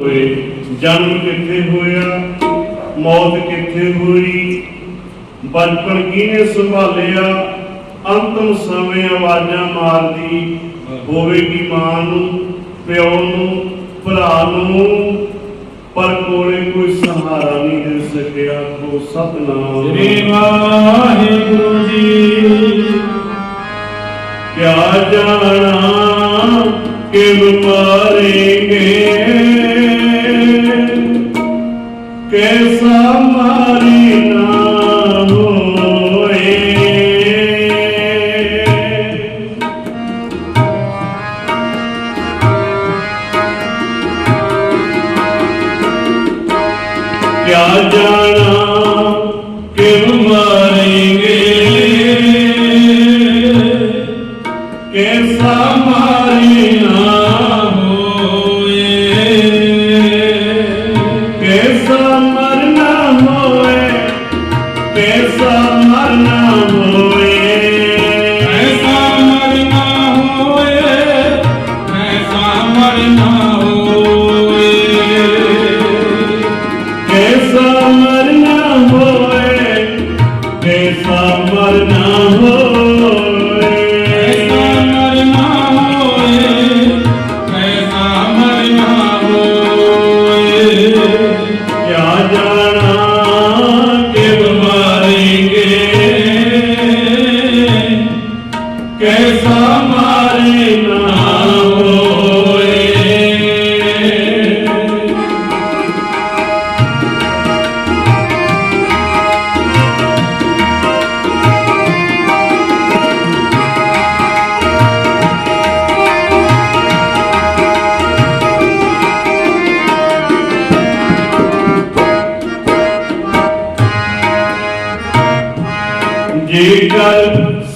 ਹੋਏ। ਜਨਮ ਕਿੱਥੇ ਹੋਇਆ? ਮੌਤ ਕਿੱਥੇ ਹੋਈ? ਬਚਪਨ ਕਿਹਨੇ ਸੰਭਾਲਿਆ? ਅੰਤਮ ਸਮੇਂ ਆਵਾਜ਼ਾਂ ਮਾਰਦੀ ਹੋਵੇਗੀ ਮਾਂ ਨੂੰ ਪਿਓ ਨੂੰ ਭਰਾ ਨੂੰ। ਪਰ ਕੋਲੇ ਕੋਈ ਸਹਾਰਾ ਨਹੀਂ ਦੇ ਸਕਿਆ। ਕੋ ਸਤਨਾਮ। ਸ੍ਰੀ ਵਾਹਿਗੁਰੂ ਜੀ। ਕਿਆ ਜਾਣਾ ਕਿ ਮਾਰੇਂਗੇ? ਕੈਸਾ ਮਾਰੀ ਨਾ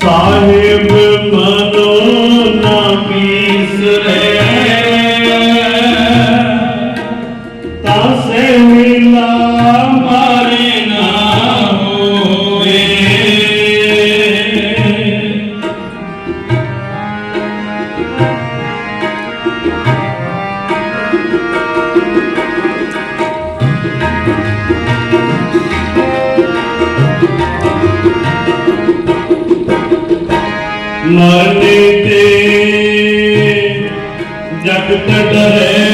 ਸਾਹਿਬ ਮਨੋ ਮਰਨੇ ਤੇ ਜਗਤ ਡਰੇ।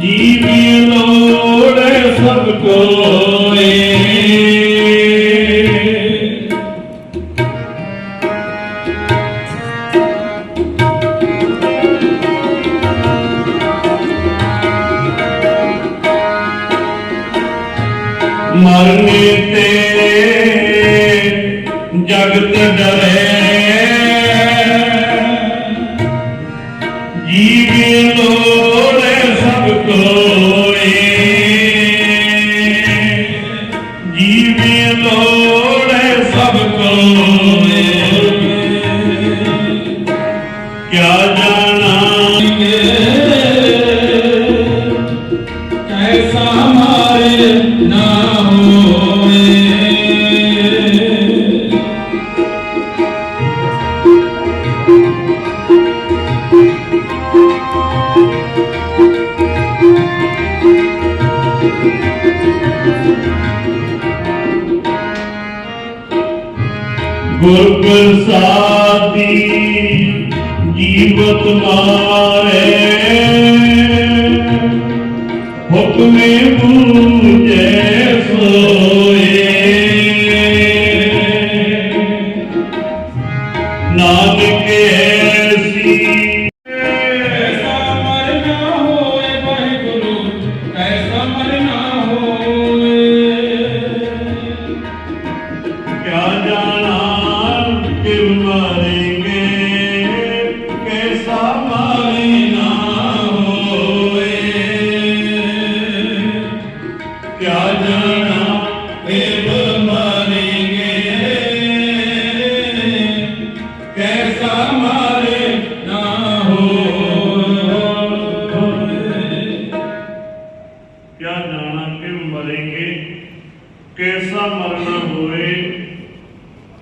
ਜੀਵੀ ਲੋੜੇ ਸਭ ਕੋਏ ਮਰਨੇ ਤੇ ਜਗਤ ਡਰੇ। ਗੁਰ ਪ੍ਰਸਾਦੀ ਜੀਵਤ ਮਾਰੇ। ਹੁਕਮੇ ਬੂਝੇ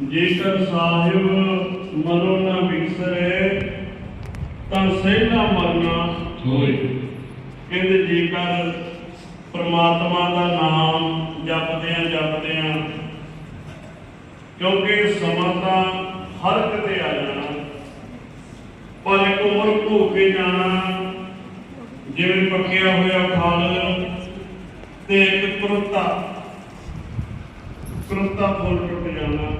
ਜੇਕਰ ਸਾਹਿਬ ਮਨੋ ਨਾ ਵਿਸਰੇ, ਤਾਂ ਸਹਿਲਾ ਮਰਨਾ ਹੋਏ। ਕਹਿੰਦੇ ਜੇਕਰ ਪ੍ਰਮਾਤਮਾ ਦਾ ਨਾਮ ਜਪਦੇ ਆ ਜਪਦੇ ਆ ਕਿਉਂਕਿ ਸਮਾਂ ਤਾਂ ਹਰ ਕਿਤੇ ਆ ਜਾਣਾ, ਪਰ ਇੱਕ ਉਮਰ ਭੋ ਜਾਣਾ, ਜਿਵੇਂ ਪੱਕਿਆ ਹੋਇਆ ਫਲ ਤੇ ਇੱਕ ਕਰੁੱਤਾ ਕਰੁੱਤਾ ਫੁੱਲ ਟੁੱਟ ਜਾਣਾ।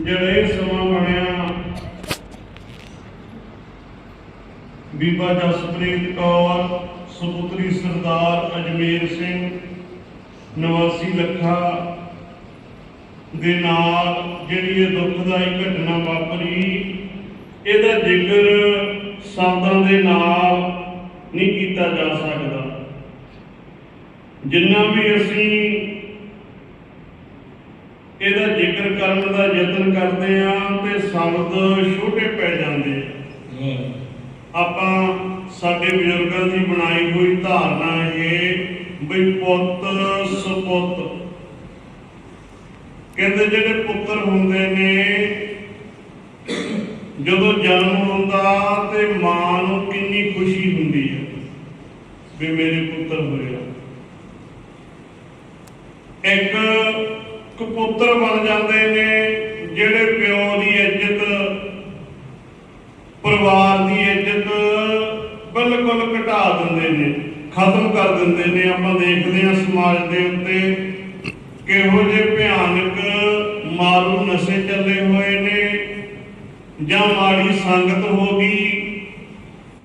ਜਿਹੜਾ ਇਹ ਸਮਾਂ ਬਣਿਆ, ਬੀਬਾ ਜਸਪ੍ਰੀਤ ਕੌਰ, ਸੁਪੁੱਤਰੀ ਸਰਦਾਰ ਅਜਮੇਰ ਸਿੰਘ, ਨਿਵਾਸੀ ਲੱਖਾ ਦੇ ਨਾਲ ਜਿਹੜੀ ਇਹ ਦੁੱਖਦਾਈ ਘਟਨਾ ਵਾਪਰੀ, ਇਹਦਾ ਜ਼ਿਕਰ ਸ਼ਬਦਾਂ ਦੇ ਨਾਲ ਨਹੀਂ ਕੀਤਾ ਜਾ ਸਕਦਾ। ਜਿੰਨਾ ਵੀ ਅਸੀਂ ਇਹਦਾ ਜ਼ਿਕਰ ਕਰਨ ਦਾ ਯਤਨ ਕਰਦੇ ਆ ਤੇ ਸ਼ਬਦ ਛੋਟੇ ਪੈ ਜਾਂਦੇ ਆਪਾਂ ਸਾਡੇ ਬਜ਼ੁਰਗਾਂ ਦੀ ਬਣਾਈ ਹੋਈ ਧਾਰਨਾ ਇਹ ਵੀ ਪੁੱਤ ਸੁਪੁੱਤ। ਕਹਿੰਦੇ ਜਿਹੜੇ ਪੁੱਤਰ ਹੁੰਦੇ ਨੇ ਜਦੋਂ ਜਨਮ ਹੁੰਦਾ ਤੇ ਮਾਂ ਨੂੰ ਕਿੰਨੀ ਖੁਸ਼ੀ ਹੁੰਦੀ ਹੈ ਵੀ ਮੇਰੇ ਪੁੱਤਰ ਹੋਇਆ। ਇੱਕ ਕਪੁੱਤਰ ਬਣ ਜਾਂਦੇ ਨੇ, ਜਿਹੜੇ ਪਿਓ ਦੀ ਇੱਜ਼ਤ, ਪਰਿਵਾਰ ਦੀ ਇੱਜ਼ਤ ਬਿਲਕੁਲ ਘਟਾ ਦਿੰਦੇ ਨੇ, ਖਤਮ ਕਰ ਦਿੰਦੇ ਨੇ। ਆਪਾਂ ਦੇਖਦੇ ਹਾਂ ਸਮਾਜ ਦੇ ਉੱਤੇ ਕਿਹੋ ਜਿਹੇ ਭਿਆਨਕ ਮਾਰੂ ਨਸ਼ੇ ਚੱਲੇ ਹੋਏ ਨੇ ਜਾਂ ਮਾੜੀ ਸੰਗਤ ਹੋ ਗਈ